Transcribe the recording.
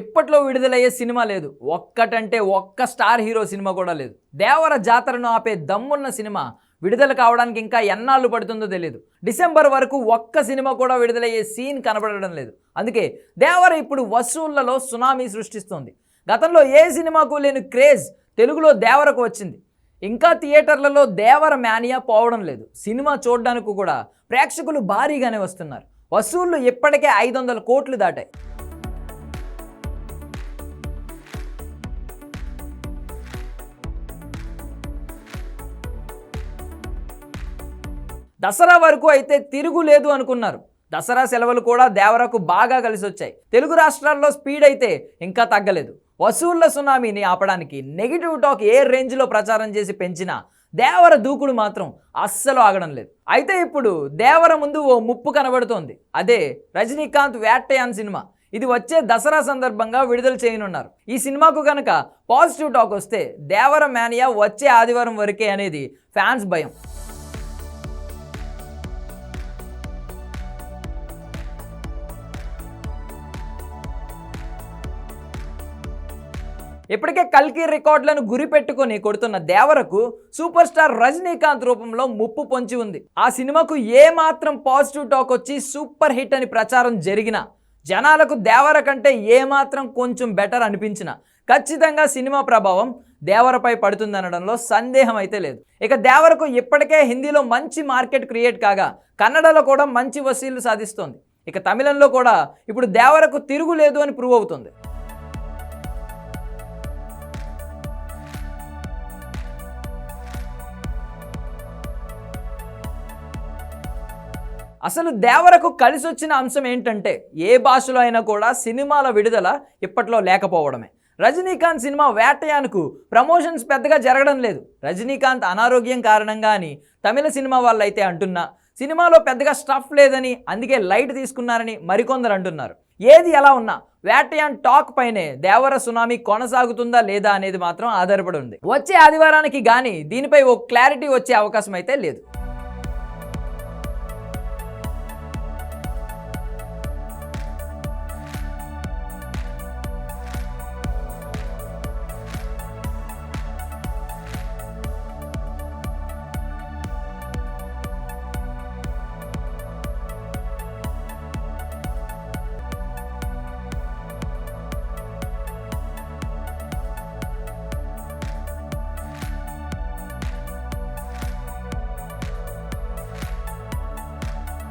ఇప్పట్లో విడుదలయ్యే సినిమా లేదు. ఒక్కటంటే ఒక్క స్టార్ హీరో సినిమా కూడా లేదు. దేవర జాతరను ఆపే దమ్మున్న సినిమా విడుదల కావడానికి ఇంకా ఎన్నాళ్ళు పడుతుందో తెలియదు డిసెంబర్ వరకు ఒక్క సినిమా కూడా విడుదలయ్యే సీన్ కనబడడం లేదు. అందుకే దేవర ఇప్పుడు వసూళ్ళలో సునామీ సృష్టిస్తోంది. గతంలో ఏ సినిమాకు లేని క్రేజ్ తెలుగులో దేవరకు వచ్చింది? ఇంకా థియేటర్లలో దేవర మేనియా పోవడం లేదు. సినిమా చూడడానికి కూడా ప్రేక్షకులు భారీగానే వస్తున్నారు. వసూళ్ళు ఇప్పటికే ఐదు వందల కోట్లు దాటాయి. దసరా వరకు అయితే తిరుగులేదు అనుకున్నారు. దసరా సెలవులు కూడా దేవరకు బాగా కలిసి వచ్చాయి తెలుగు రాష్ట్రాల్లో స్పీడ్ అయితే ఇంకా తగ్గలేదు. వసూళ్ళ సునామీని ఆపడానికి నెగిటివ్ టాక్ ఏ రేంజ్లో ప్రచారం చేసి పెంచినా దేవర దూకుడు మాత్రం అస్సలు ఆగడం లేదు. అయితే ఇప్పుడు దేవర ముందు ఓ ముప్పు కనబడుతోంది. అదే రజనీకాంత్ వేట్టయాన్ సినిమా. ఇది వచ్చే దసరా సందర్భంగా విడుదల చేయనున్నారు. ఈ సినిమాకు కనుక పాజిటివ్ టాక్ వస్తే దేవర మేనియా వచ్చే ఆదివారం వరకే అనేది ఫ్యాన్స్ భయం. ఇప్పటికే కల్కి రికార్డులను గురిపెట్టుకొని కొడుతున్న దేవరకు సూపర్ స్టార్ రజనీకాంత్ రూపంలో ముప్పు పొంచి ఉంది. ఆ సినిమాకు ఏ మాత్రం పాజిటివ్ టాక్ వచ్చి సూపర్ హిట్ అని ప్రచారం జరిగినా జనాలకు దేవర కంటే ఏ మాత్రం కొంచెం బెటర్ అనిపించిన ఖచ్చితంగా సినిమా ప్రభావం దేవరపై పడుతుందనడంలో సందేహం అయితే లేదు. ఇక దేవరకు ఇప్పటికే హిందీలో మంచి మార్కెట్ క్రియేట్ కాగా కన్నడలో కూడా మంచి వసూళ్ళు సాధిస్తోంది. ఇక తమిళంలో కూడా ఇప్పుడు దేవరకు తిరుగులేదు అని ప్రూవ్ అవుతుంది. అసలు దేవరకు కలిసి వచ్చిన అంశం ఏంటంటే ఏ భాషలో అయినా కూడా సినిమాల విడుదల ఇప్పట్లో లేకపోవడమే. రజనీకాంత్ సినిమా వేటయాన్కు ప్రమోషన్స్ పెద్దగా జరగడం లేదు. రజనీకాంత్ అనారోగ్యం కారణంగా అని తమిళ సినిమా వాళ్ళు అయితే అంటున్నా సినిమాలో పెద్దగా స్టఫ్ లేదని అందుకే లైట్ తీసుకున్నారని మరికొందరు అంటున్నారు. ఏది ఎలా ఉన్నా వేటయాన్ టాక్ పైనే దేవర సునామీ కొనసాగుతుందా లేదా అనేది మాత్రం ఆధారపడి ఉంది. వచ్చే ఆదివారానికి కానీ దీనిపై ఓ క్లారిటీ వచ్చే అవకాశం అయితే లేదు.